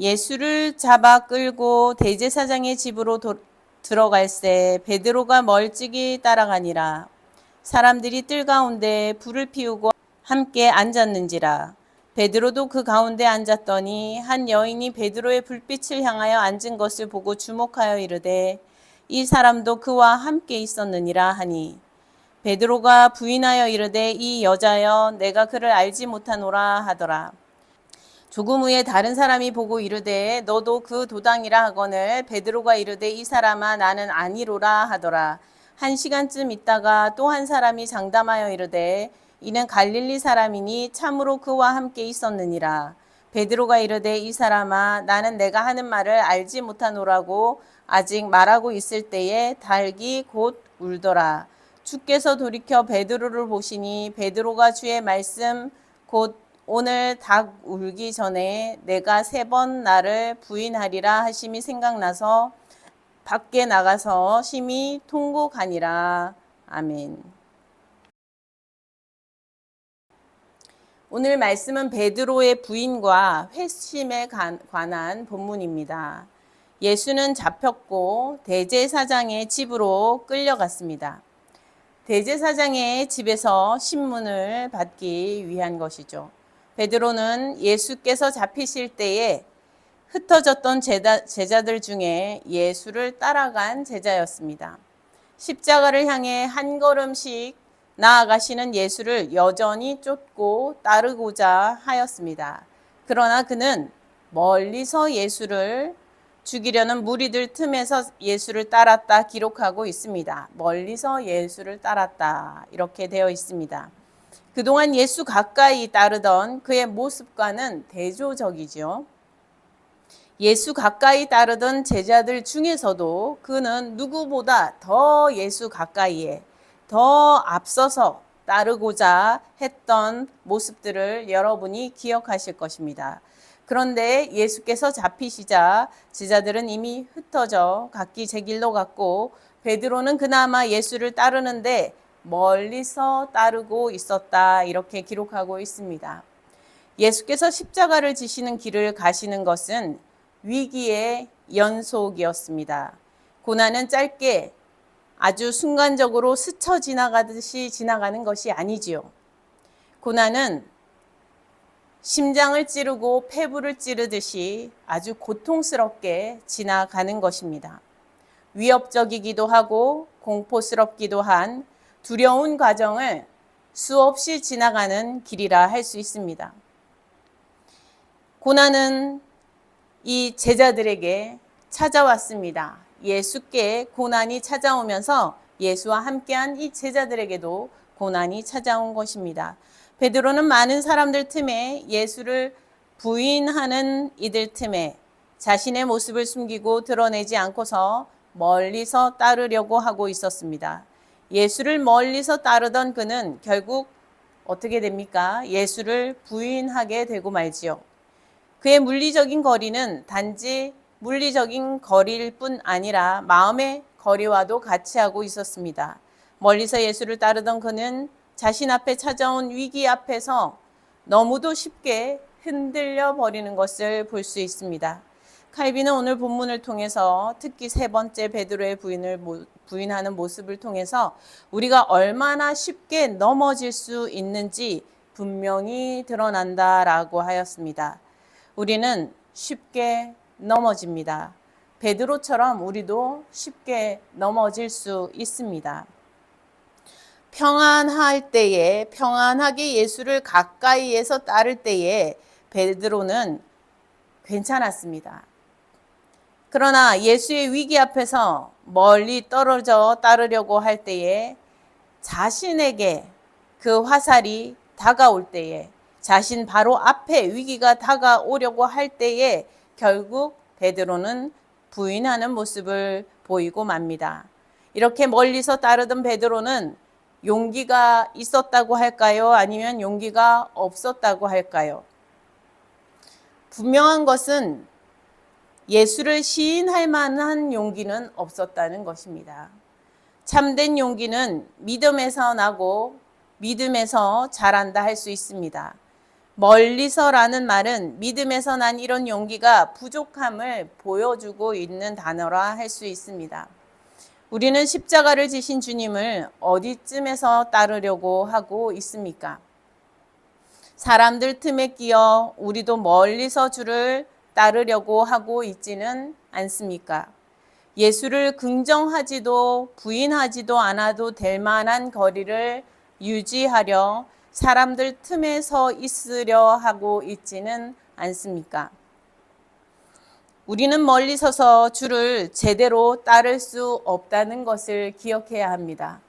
예수를 잡아 끌고 대제사장의 집으로 도- 들어갈새 베드로가 멀찍이 따라가니라. 사람들이 뜰 가운데 불을 피우고 함께 앉았는지라. 베드로도 그 가운데 앉았더니 한 여인이 베드로의 불빛을 향하여 앉은 것을 보고 주목하여 이르되 이 사람도 그와 함께 있었느니라 하니 베드로가 부인하여 이르되 이 여자여 내가 그를 알지 못하노라 하더라. 조금 후에 다른 사람이 보고 이르되 너도 그 도당이라 하거늘 베드로가 이르되 이 사람아 나는 아니로라 하더라. 한 시간쯤 있다가 또 한 사람이 장담하여 이르되 이는 갈릴리 사람이니 참으로 그와 함께 있었느니라. 베드로가 이르되 이 사람아 나는 내가 하는 말을 알지 못하노라고 아직 말하고 있을 때에 닭이 곧 울더라. 주께서 돌이켜 베드로를 보시니 베드로가 주의 말씀 곧 오늘 닭 울기 전에 내가 세 번 나를 부인하리라 하심이 생각나서 밖에 나가서 심히 통곡하니라. 아멘. 오늘 말씀은 베드로의 부인과 회심에 관- 관한 본문입니다. 예수는 잡혔고 대제사장의 집으로 끌려갔습니다. 대제사장의 집에서 신문을 받기 위한 것이죠. 베드로는 예수께서 잡히실 때에 흩어졌던 제자, 제자들 중에 예수를 따라간 제자였습니다. 십자가를 향해 한 걸음씩 나아가시는 예수를 여전히 쫓고 따르고자 하였습니다. 그러나 그는 멀리서 예수를 죽이려는 무리들 틈에서 예수를 따랐다 기록하고 있습니다. 멀리서 예수를 따랐다 이렇게 되어 있습니다. 그동안 예수 가까이 따르던 그의 모습과는 대조적이죠. 예수 가까이 따르던 제자들 중에서도 그는 누구보다 더 예수 가까이에 더 앞서서 따르고자 했던 모습들을 여러분이 기억하실 것입니다. 그런데 예수께서 잡히시자 제자들은 이미 흩어져 각기 제 길로 갔고 베드로는 그나마 예수를 따르는데 멀리서 따르고 있었다 이렇게 기록하고 있습니다. 예수께서 십자가를 지시는 길을 가시는 것은 위기의 연속이었습니다. 고난은 짧게 아주 순간적으로 스쳐 지나가듯이 지나가는 것이 아니지요. 고난은 심장을 찌르고 폐부를 찌르듯이 아주 고통스럽게 지나가는 것입니다. 위협적이기도 하고 공포스럽기도 한 두려운 과정을 수없이 지나가는 길이라 할 수 있습니다. 고난은 이 제자들에게 찾아왔습니다. 예수께 고난이 찾아오면서 예수와 함께한 이 제자들에게도 고난이 찾아온 것입니다. 베드로는 많은 사람들 틈에 예수를 부인하는 이들 틈에 자신의 모습을 숨기고 드러내지 않고서 멀리서 따르려고 하고 있었습니다. 예수를 멀리서 따르던 그는 결국 어떻게 됩니까? 예수를 부인하게 되고 말지요. 그의 물리적인 거리는 단지 물리적인 거리일 뿐 아니라 마음의 거리와도 같이 하고 있었습니다. 멀리서 예수를 따르던 그는 자신 앞에 찾아온 위기 앞에서 너무도 쉽게 흔들려 버리는 것을 볼 수 있습니다. 칼빈은 오늘 본문을 통해서 특히 세 번째 베드로의 부인을 부인하는 모습을 통해서 우리가 얼마나 쉽게 넘어질 수 있는지 분명히 드러난다라고 하였습니다. 우리는 쉽게 넘어집니다. 베드로처럼 우리도 쉽게 넘어질 수 있습니다. 평안할 때에 평안하게 예수를 가까이에서 따를 때에 베드로는 괜찮았습니다. 그러나 예수의 위기 앞에서 멀리 떨어져 따르려고 할 때에 자신에게 그 화살이 다가올 때에 자신 바로 앞에 위기가 다가오려고 할 때에 결국 베드로는 부인하는 모습을 보이고 맙니다. 이렇게 멀리서 따르던 베드로는 용기가 있었다고 할까요? 아니면 용기가 없었다고 할까요? 분명한 것은 예수를 시인할 만한 용기는 없었다는 것입니다. 참된 용기는 믿음에서 나고 믿음에서 자란다 할 수 있습니다. 멀리서라는 말은 믿음에서 난 이런 용기가 부족함을 보여주고 있는 단어라 할 수 있습니다. 우리는 십자가를 지신 주님을 어디쯤에서 따르려고 하고 있습니까? 사람들 틈에 끼어 우리도 멀리서 주를 따르려고 하고 있지는 않습니까? 예수를 긍정하지도 부인하지도 않아도 될 만한 거리를 유지하려 사람들 틈에 서 있으려 하고 있지는 않습니까? 우리는 멀리 서서 주를 제대로 따를 수 없다는 것을 기억해야 합니다.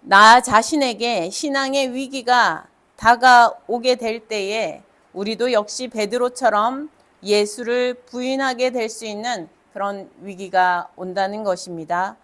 나 자신에게 신앙의 위기가 다가오게 될 때에 우리도 역시 베드로처럼 예수를 부인하게 될 수 있는 그런 위기가 온다는 것입니다.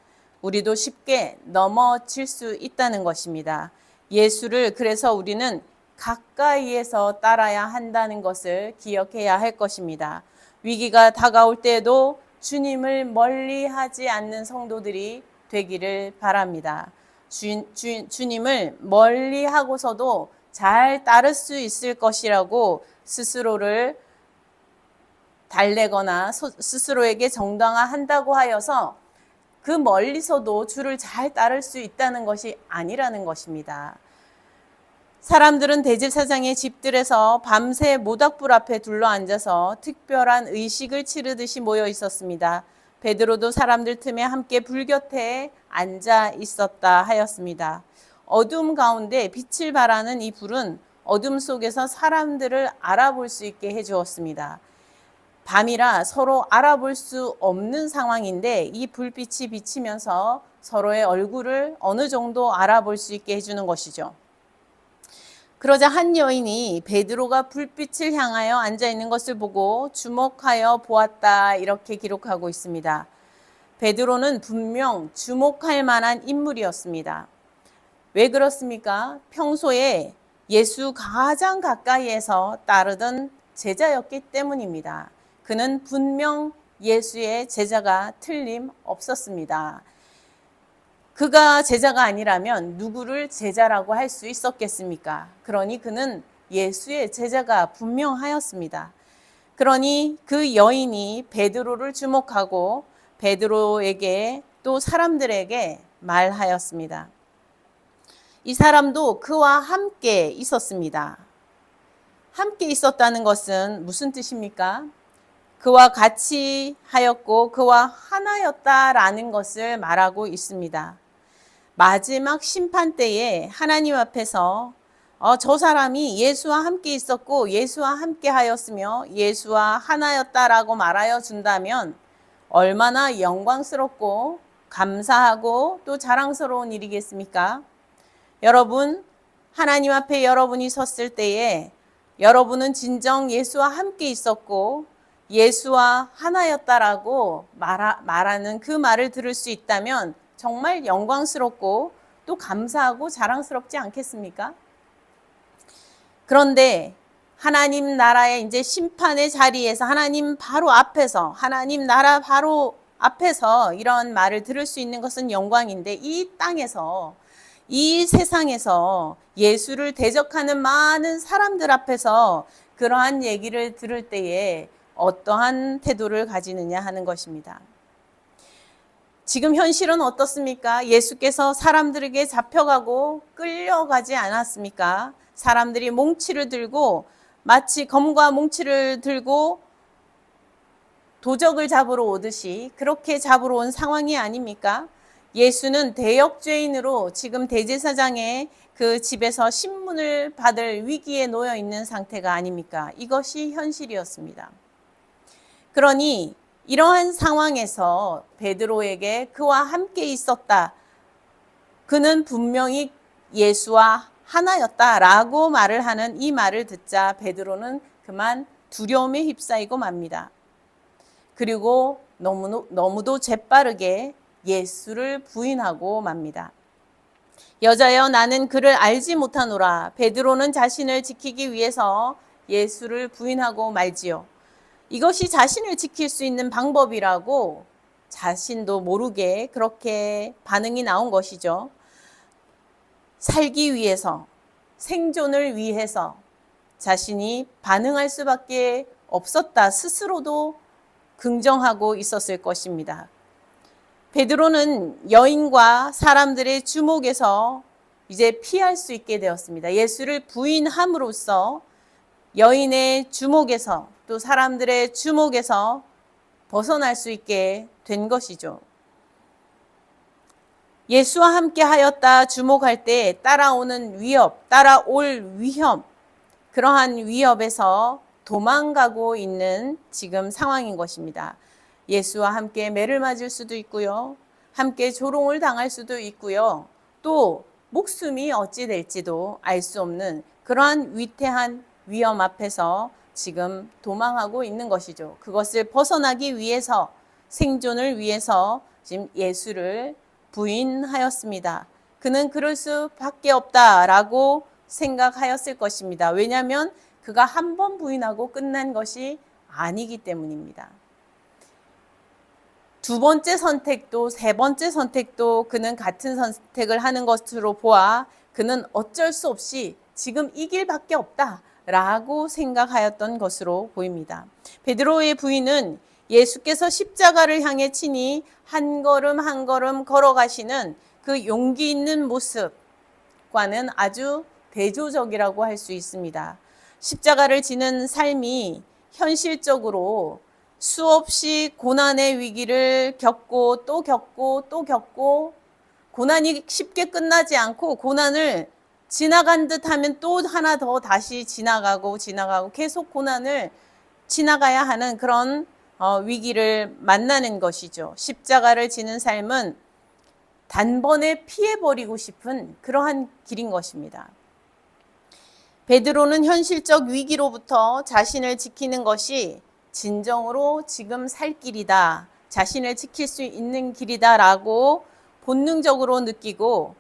우리도 쉽게 넘어질 수 있다는 것입니다. 예수를 그래서 우리는 가까이에서 따라야 한다는 것을 기억해야 할 것입니다. 위기가 다가올 때에도 주님을 멀리 하지 않는 성도들이 되기를 바랍니다. 주, 주, 주님을 멀리 하고서도 잘 따를 수 있을 것이라고 스스로를 달래거나 스스로에게 정당화한다고 하여서 그 멀리서도 주를 잘 따를 수 있다는 것이 아니라는 것입니다. 사람들은 대제사장의 집들에서 밤새 모닥불 앞에 둘러 앉아서 특별한 의식을 치르듯이 모여 있었습니다. 베드로도 사람들 틈에 함께 불 곁에 앉아 있었다 하였습니다. 어둠 가운데 빛을 발하는 이 불은 어둠 속에서 사람들을 알아볼 수 있게 해 주었습니다. 밤이라 서로 알아볼 수 없는 상황인데 이 불빛이 비치면서 서로의 얼굴을 어느 정도 알아볼 수 있게 해주는 것이죠. 그러자 한 여인이 베드로가 불빛을 향하여 앉아 있는 것을 보고 주목하여 보았다 이렇게 기록하고 있습니다. 베드로는 분명 주목할 만한 인물이었습니다. 왜 그렇습니까? 평소에 예수 가장 가까이에서 따르던 제자였기 때문입니다. 그는 분명 예수의 제자가 틀림 없었습니다. 그가 제자가 아니라면 누구를 제자라고 할 수 있었겠습니까? 그러니 그는 예수의 제자가 분명하였습니다. 그러니 그 여인이 베드로를 주목하고 베드로에게 또 사람들에게 말하였습니다. 이 사람도 그와 함께 있었습니다. 함께 있었다는 것은 무슨 뜻입니까? 그와 같이 하였고 그와 하나였다라는 것을 말하고 있습니다. 마지막 심판 때에 하나님 앞에서 어, 저 사람이 예수와 함께 있었고 예수와 함께 하였으며 예수와 하나였다라고 말하여 준다면 얼마나 영광스럽고 감사하고 또 자랑스러운 일이겠습니까? 여러분, 하나님 앞에 여러분이 섰을 때에 여러분은 진정 예수와 함께 있었고 예수와 하나였다라고 말하, 말하는 그 말을 들을 수 있다면 정말 영광스럽고 또 감사하고 자랑스럽지 않겠습니까? 그런데 하나님 나라의 이제 심판의 자리에서 하나님 바로 앞에서 하나님 나라 바로 앞에서 이런 말을 들을 수 있는 것은 영광인데 이 땅에서 이 세상에서 예수를 대적하는 많은 사람들 앞에서 그러한 얘기를 들을 때에 어떠한 태도를 가지느냐 하는 것입니다. 지금 현실은 어떻습니까? 예수께서 사람들에게 잡혀가고 끌려가지 않았습니까? 사람들이 몽치를 들고 마치 검과 몽치를 들고 도적을 잡으러 오듯이 그렇게 잡으러 온 상황이 아닙니까? 예수는 대역죄인으로 지금 대제사장의 그 집에서 신문을 받을 위기에 놓여 있는 상태가 아닙니까? 이것이 현실이었습니다. 그러니 이러한 상황에서 베드로에게 그와 함께 있었다. 그는 분명히 예수와 하나였다라고 말을 하는 이 말을 듣자 베드로는 그만 두려움에 휩싸이고 맙니다. 그리고 너무, 너무도 재빠르게 예수를 부인하고 맙니다. 여자여 나는 그를 알지 못하노라. 베드로는 자신을 지키기 위해서 예수를 부인하고 말지요. 이것이 자신을 지킬 수 있는 방법이라고 자신도 모르게 그렇게 반응이 나온 것이죠. 살기 위해서 생존을 위해서 자신이 반응할 수밖에 없었다 스스로도 긍정하고 있었을 것입니다. 베드로는 여인과 사람들의 주목에서 이제 피할 수 있게 되었습니다. 예수를 부인함으로써 여인의 주목에서 또 사람들의 주목에서 벗어날 수 있게 된 것이죠. 예수와 함께 하였다 주목할 때 따라오는 위협, 따라올 위험, 그러한 위협에서 도망가고 있는 지금 상황인 것입니다. 예수와 함께 매를 맞을 수도 있고요. 함께 조롱을 당할 수도 있고요. 또 목숨이 어찌 될지도 알 수 없는 그러한 위태한 위험 앞에서 지금 도망하고 있는 것이죠. 그것을 벗어나기 위해서 생존을 위해서 지금 예수를 부인하였습니다. 그는 그럴 수밖에 없다라고 생각하였을 것입니다. 왜냐하면 그가 한 번 부인하고 끝난 것이 아니기 때문입니다. 두 번째 선택도 세 번째 선택도 그는 같은 선택을 하는 것으로 보아 그는 어쩔 수 없이 지금 이 길밖에 없다 라고 생각하였던 것으로 보입니다. 베드로의 부인은 예수께서 십자가를 향해 치니 한 걸음 한 걸음 걸어가시는 그 용기 있는 모습과는 아주 대조적이라고 할 수 있습니다. 십자가를 지는 삶이 현실적으로 수없이 고난의 위기를 겪고 또 겪고 또 겪고 고난이 쉽게 끝나지 않고 고난을 지나간 듯 하면 또 하나 더 다시 지나가고 지나가고 계속 고난을 지나가야 하는 그런 어, 위기를 만나는 것이죠. 십자가를 지는 삶은 단번에 피해버리고 싶은 그러한 길인 것입니다. 베드로는 현실적 위기로부터 자신을 지키는 것이 진정으로 지금 살 길이다. 자신을 지킬 수 있는 길이다라고 본능적으로 느끼고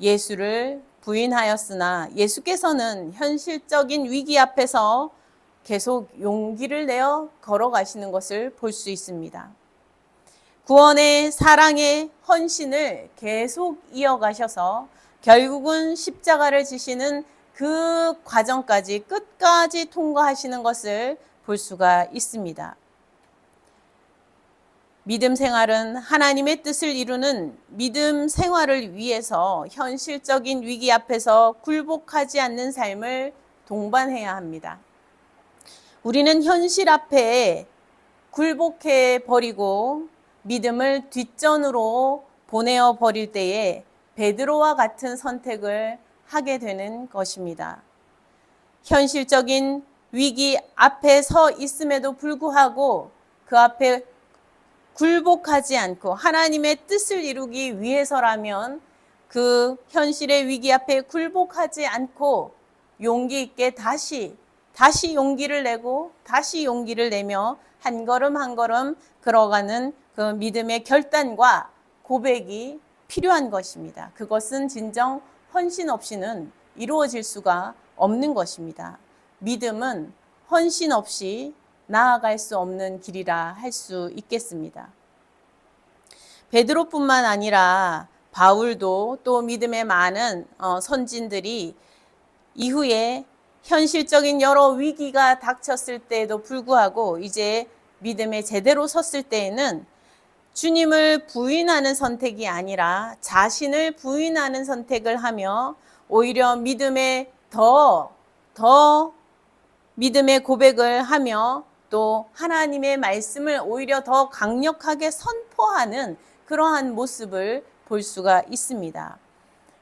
예수를 부인하였으나 예수께서는 현실적인 위기 앞에서 계속 용기를 내어 걸어가시는 것을 볼 수 있습니다. 구원의 사랑의 헌신을 계속 이어가셔서 결국은 십자가를 지시는 그 과정까지 끝까지 통과하시는 것을 볼 수가 있습니다. 믿음 생활은 하나님의 뜻을 이루는 믿음 생활을 위해서 현실적인 위기 앞에서 굴복하지 않는 삶을 동반해야 합니다. 우리는 현실 앞에 굴복해 버리고 믿음을 뒷전으로 보내어 버릴 때에 베드로와 같은 선택을 하게 되는 것입니다. 현실적인 위기 앞에 서 있음에도 불구하고 그 앞에 굴복하지 않고 하나님의 뜻을 이루기 위해서라면 그 현실의 위기 앞에 굴복하지 않고 용기 있게 다시 다시 용기를 내고 다시 용기를 내며 한 걸음 한 걸음 걸어가는 그 믿음의 결단과 고백이 필요한 것입니다. 그것은 진정 헌신 없이는 이루어질 수가 없는 것입니다. 믿음은 헌신 없이 나아갈 수 없는 길이라 할 수 있겠습니다. 베드로뿐만 아니라 바울도 또 믿음의 많은 어, 선진들이 이후에 현실적인 여러 위기가 닥쳤을 때에도 불구하고 이제 믿음에 제대로 섰을 때에는 주님을 부인하는 선택이 아니라 자신을 부인하는 선택을 하며 오히려 믿음에 더, 더 믿음의 고백을 하며 또 하나님의 말씀을 오히려 더 강력하게 선포하는 그러한 모습을 볼 수가 있습니다.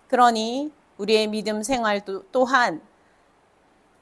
그러니 우리의 믿음 생활 또한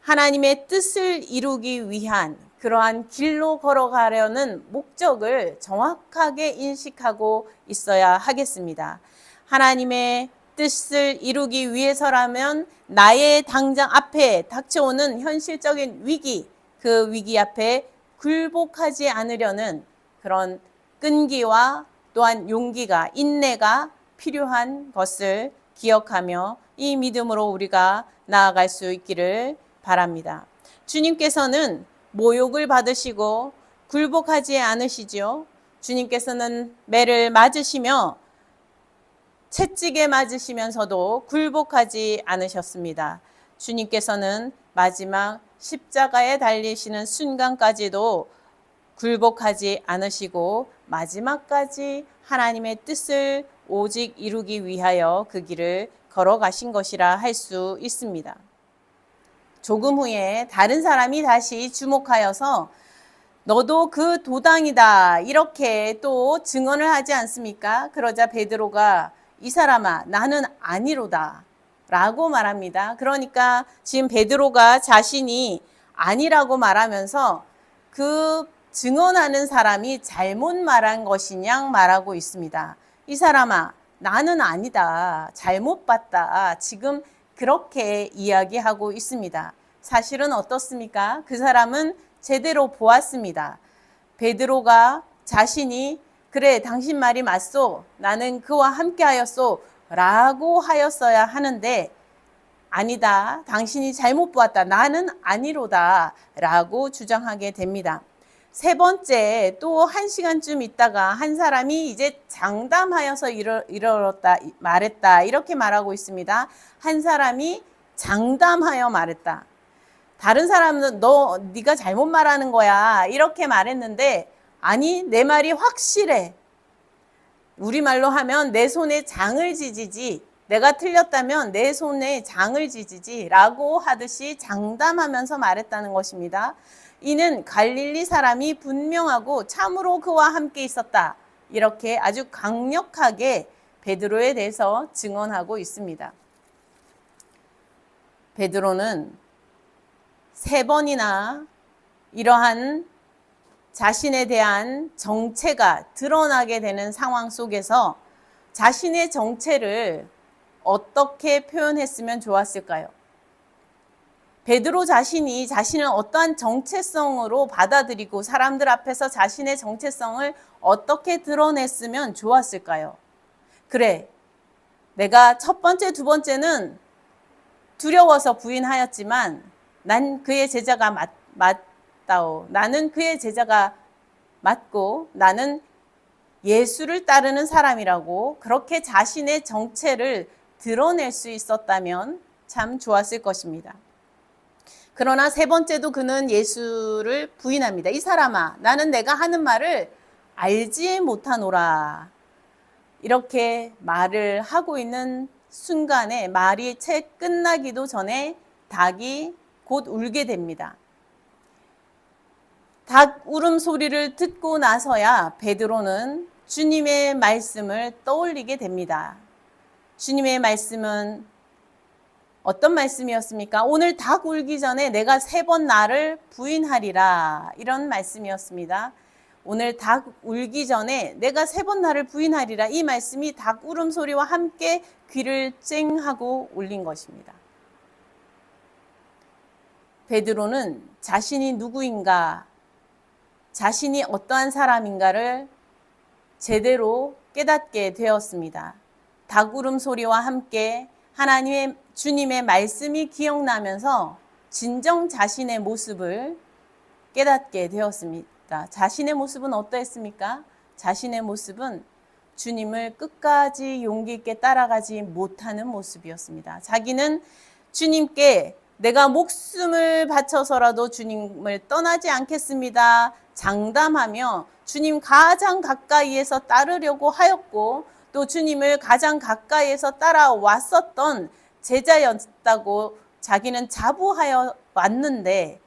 하나님의 뜻을 이루기 위한 그러한 길로 걸어가려는 목적을 정확하게 인식하고 있어야 하겠습니다. 하나님의 뜻을 이루기 위해서라면 나의 당장 앞에 닥쳐오는 현실적인 위기, 그 위기 앞에 굴복하지 않으려는 그런 끈기와 또한 용기가, 인내가 필요한 것을 기억하며 이 믿음으로 우리가 나아갈 수 있기를 바랍니다. 주님께서는 모욕을 받으시고 굴복하지 않으시지요. 주님께서는 매를 맞으시며 채찍에 맞으시면서도 굴복하지 않으셨습니다. 주님께서는 마지막 십자가에 달리시는 순간까지도 굴복하지 않으시고 마지막까지 하나님의 뜻을 오직 이루기 위하여 그 길을 걸어가신 것이라 할 수 있습니다. 조금 후에 다른 사람이 다시 주목하여서 너도 그 도당이다 이렇게 또 증언을 하지 않습니까? 그러자 베드로가 이 사람아 나는 아니로다 라고 말합니다. 그러니까 지금 베드로가 자신이 아니라고 말하면서 그 증언하는 사람이 잘못 말한 것이냐 말하고 있습니다. 이 사람아, 나는 아니다. 잘못 봤다. 지금 그렇게 이야기하고 있습니다. 사실은 어떻습니까? 그 사람은 제대로 보았습니다. 베드로가 자신이 그래 당신 말이 맞소. 나는 그와 함께 하였소. 라고 하였어야 하는데 아니다. 당신이 잘못 보았다. 나는 아니로다. 라고 주장하게 됩니다. 세 번째 또 한 시간쯤 있다가 한 사람이 이제 장담하여서 이러, 이르렀다 말했다 이렇게 말하고 있습니다. 한 사람이 장담하여 말했다. 다른 사람은 너 네가 잘못 말하는 거야 이렇게 말했는데 아니 내 말이 확실해. 우리말로 하면 내 손에 장을 지지지 내가 틀렸다면 내 손에 장을 지지지 라고 하듯이 장담하면서 말했다는 것입니다. 이는 갈릴리 사람이 분명하고 참으로 그와 함께 있었다. 이렇게 아주 강력하게 베드로에 대해서 증언하고 있습니다. 베드로는 세 번이나 이러한 자신에 대한 정체가 드러나게 되는 상황 속에서 자신의 정체를 어떻게 표현했으면 좋았을까요? 베드로 자신이 자신을 어떠한 정체성으로 받아들이고 사람들 앞에서 자신의 정체성을 어떻게 드러냈으면 좋았을까요? 그래, 내가 첫 번째, 두 번째는 두려워서 부인하였지만 난 그의 제자가 맞, 맞 다오. 나는 그의 제자가 맞고 나는 예수를 따르는 사람이라고 그렇게 자신의 정체를 드러낼 수 있었다면 참 좋았을 것입니다. 그러나 세 번째도 그는 예수를 부인합니다. 이 사람아, 나는 내가 하는 말을 알지 못하노라. 이렇게 말을 하고 있는 순간에 말이 채 끝나기도 전에 닭이 곧 울게 됩니다. 닭 울음 소리를 듣고 나서야 베드로는 주님의 말씀을 떠올리게 됩니다. 주님의 말씀은 어떤 말씀이었습니까? 오늘 닭 울기 전에 내가 세 번 나를 부인하리라. 이런 말씀이었습니다. 오늘 닭 울기 전에 내가 세 번 나를 부인하리라. 이 말씀이 닭 울음소리와 함께 귀를 쨍하고 울린 것입니다. 베드로는 자신이 누구인가, 자신이 어떠한 사람인가를 제대로 깨닫게 되었습니다. 닭 울음 소리와 함께 하나님의 주님의 말씀이 기억나면서 진정 자신의 모습을 깨닫게 되었습니다. 자신의 모습은 어떠했습니까? 자신의 모습은 주님을 끝까지 용기 있게 따라가지 못하는 모습이었습니다. 자기는 주님께 내가 목숨을 바쳐서라도 주님을 떠나지 않겠습니다. 장담하며 주님 가장 가까이에서 따르려고 하였고 또 주님을 가장 가까이에서 따라왔었던 제자였다고 자기는 자부하여 왔는데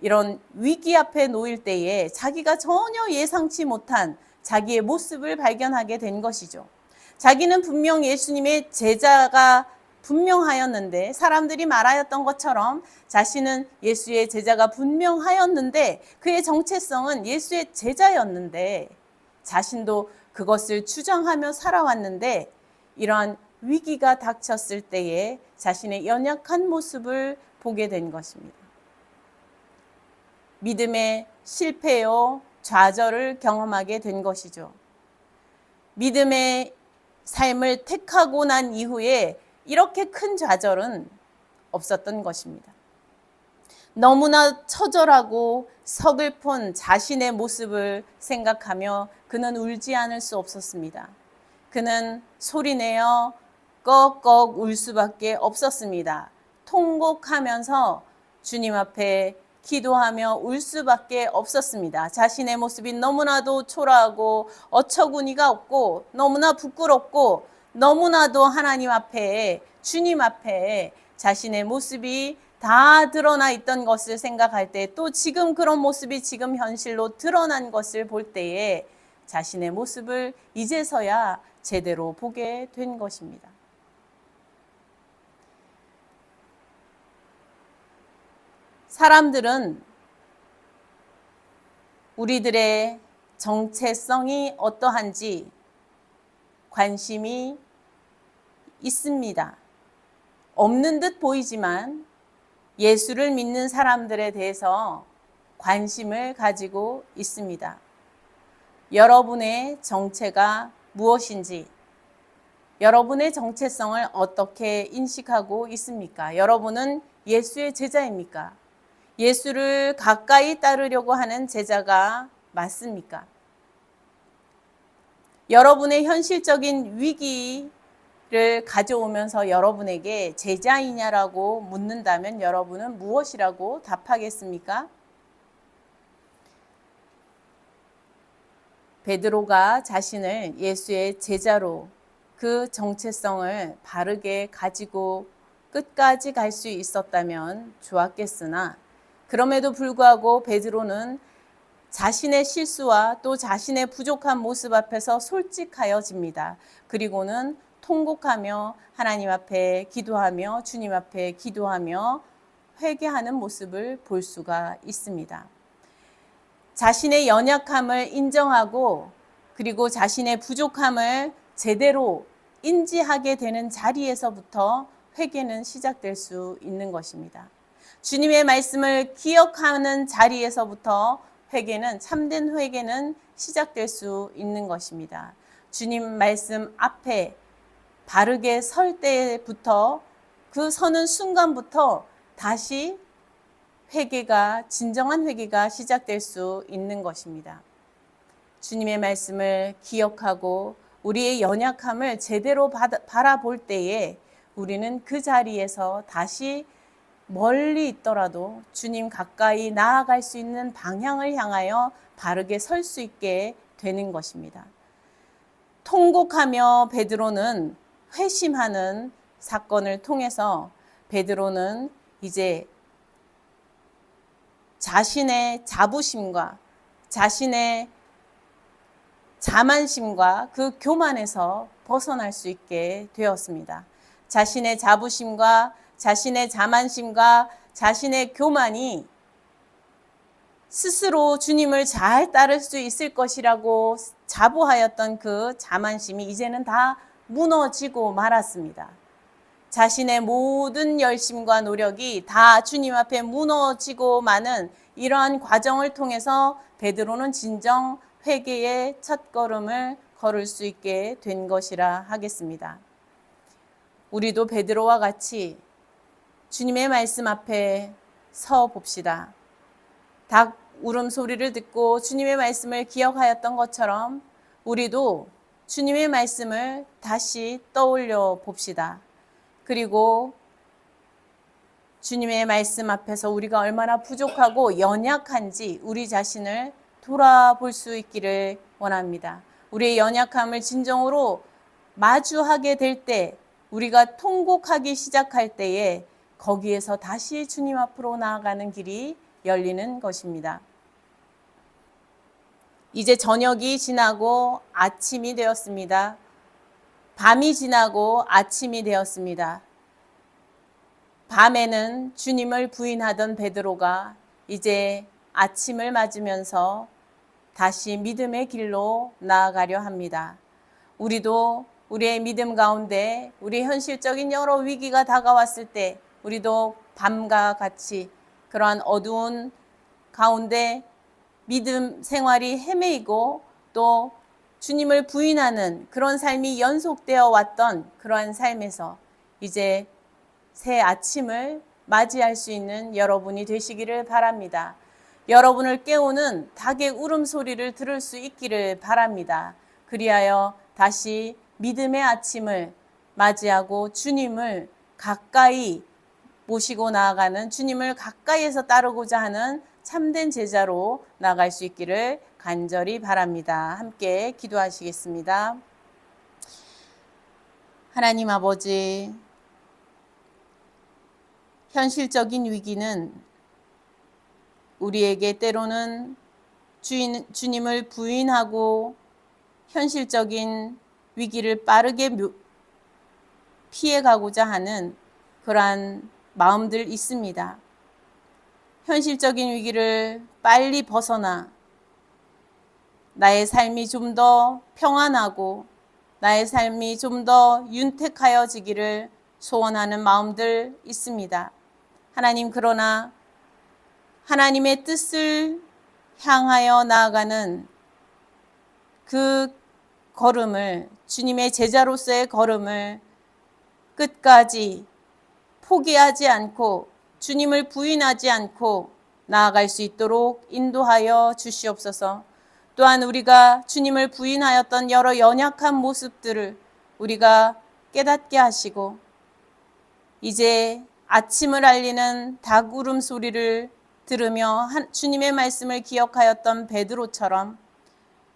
이런 위기 앞에 놓일 때에 자기가 전혀 예상치 못한 자기의 모습을 발견하게 된 것이죠. 자기는 분명 예수님의 제자가 분명하였는데 사람들이 말하였던 것처럼 자신은 예수의 제자가 분명하였는데 그의 정체성은 예수의 제자였는데 자신도 그것을 추정하며 살아왔는데 이러한 위기가 닥쳤을 때에 자신의 연약한 모습을 보게 된 것입니다. 믿음의 실패요, 좌절을 경험하게 된 것이죠. 믿음의 삶을 택하고 난 이후에 이렇게 큰 좌절은 없었던 것입니다. 너무나 처절하고 서글픈 자신의 모습을 생각하며 그는 울지 않을 수 없었습니다. 그는 소리내어 꺽꺽 울 수밖에 없었습니다. 통곡하면서 주님 앞에 기도하며 울 수밖에 없었습니다. 자신의 모습이 너무나도 초라하고 어처구니가 없고 너무나 부끄럽고 너무나도 하나님 앞에 주님 앞에 자신의 모습이 다 드러나 있던 것을 생각할 때 또 지금 그런 모습이 지금 현실로 드러난 것을 볼 때에 자신의 모습을 이제서야 제대로 보게 된 것입니다. 사람들은 우리들의 정체성이 어떠한지 관심이 있습니다. 없는 듯 보이지만 예수를 믿는 사람들에 대해서 관심을 가지고 있습니다. 여러분의 정체가 무엇인지, 여러분의 정체성을 어떻게 인식하고 있습니까? 여러분은 예수의 제자입니까? 예수를 가까이 따르려고 하는 제자가 맞습니까? 여러분의 현실적인 위기 를 가져오면서 여러분에게 제자이냐라고 묻는다면 여러분은 무엇이라고 답하겠습니까? 베드로가 자신을 예수의 제자로 그 정체성을 바르게 가지고 끝까지 갈 수 있었다면 좋았겠으나 그럼에도 불구하고 베드로는 자신의 실수와 또 자신의 부족한 모습 앞에서 솔직하여집니다. 그리고는 통곡하며 하나님 앞에 기도하며 주님 앞에 기도하며 회개하는 모습을 볼 수가 있습니다. 자신의 연약함을 인정하고 그리고 자신의 부족함을 제대로 인지하게 되는 자리에서부터 회개는 시작될 수 있는 것입니다. 주님의 말씀을 기억하는 자리에서부터 회개는 참된 회개는 시작될 수 있는 것입니다. 주님 말씀 앞에 바르게 설 때부터 그 서는 순간부터 다시 회개가 진정한 회개가 시작될 수 있는 것입니다. 주님의 말씀을 기억하고 우리의 연약함을 제대로 바라볼 때에 우리는 그 자리에서 다시 멀리 있더라도 주님 가까이 나아갈 수 있는 방향을 향하여 바르게 설 수 있게 되는 것입니다. 통곡하며 베드로는 회심하는 사건을 통해서 베드로는 이제 자신의 자부심과 자신의 자만심과 그 교만에서 벗어날 수 있게 되었습니다. 자신의 자부심과 자신의 자만심과 자신의 교만이 스스로 주님을 잘 따를 수 있을 것이라고 자부하였던 그 자만심이 이제는 다 무너지고 말았습니다. 자신의 모든 열심과 노력이 다 주님 앞에 무너지고 마는 이러한 과정을 통해서 베드로는 진정 회개의 첫 걸음을 걸을 수 있게 된 것이라 하겠습니다. 우리도 베드로와 같이 주님의 말씀 앞에 서 봅시다. 닭 울음소리를 듣고 주님의 말씀을 기억하였던 것처럼 우리도 주님의 말씀을 다시 떠올려 봅시다. 그리고 주님의 말씀 앞에서 우리가 얼마나 부족하고 연약한지 우리 자신을 돌아볼 수 있기를 원합니다. 우리의 연약함을 진정으로 마주하게 될 때, 우리가 통곡하기 시작할 때에 거기에서 다시 주님 앞으로 나아가는 길이 열리는 것입니다. 이제 저녁이 지나고 아침이 되었습니다. 밤이 지나고 아침이 되었습니다. 밤에는 주님을 부인하던 베드로가 이제 아침을 맞으면서 다시 믿음의 길로 나아가려 합니다. 우리도 우리의 믿음 가운데 우리 현실적인 여러 위기가 다가왔을 때 우리도 밤과 같이 그러한 어두운 가운데 믿음 생활이 헤매이고 또 주님을 부인하는 그런 삶이 연속되어 왔던 그러한 삶에서 이제 새 아침을 맞이할 수 있는 여러분이 되시기를 바랍니다. 여러분을 깨우는 닭의 울음소리를 들을 수 있기를 바랍니다. 그리하여 다시 믿음의 아침을 맞이하고 주님을 가까이 모시고 나아가는 주님을 가까이에서 따르고자 하는 참된 제자로 나갈 수 있기를 간절히 바랍니다. 함께 기도하시겠습니다. 하나님 아버지, 현실적인 위기는 우리에게 때로는 주인, 주님을 부인하고 현실적인 위기를 빠르게 묘- 피해가고자 하는 그러한 마음들 있습니다. 현실적인 위기를 빨리 벗어나 나의 삶이 좀 더 평안하고 나의 삶이 좀 더 윤택하여지기를 소원하는 마음들 있습니다. 하나님 그러나 하나님의 뜻을 향하여 나아가는 그 걸음을 주님의 제자로서의 걸음을 끝까지 포기하지 않고 주님을 부인하지 않고 나아갈 수 있도록 인도하여 주시옵소서. 또한 우리가 주님을 부인하였던 여러 연약한 모습들을 우리가 깨닫게 하시고 이제 아침을 알리는 닭 울음 소리를 들으며 한- 주님의 말씀을 기억하였던 베드로처럼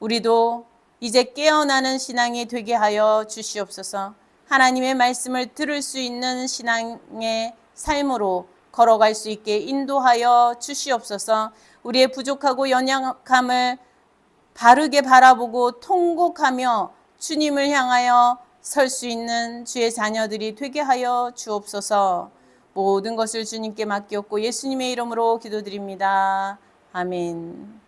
우리도 이제 깨어나는 신앙이 되게 하여 주시옵소서. 하나님의 말씀을 들을 수 있는 신앙의 삶으로 걸어갈 수 있게 인도하여 주시옵소서. 우리의 부족하고 연약함을 바르게 바라보고 통곡하며 주님을 향하여 설 수 있는 주의 자녀들이 되게 하여 주옵소서. 모든 것을 주님께 맡겼고 예수님의 이름으로 기도드립니다. 아멘.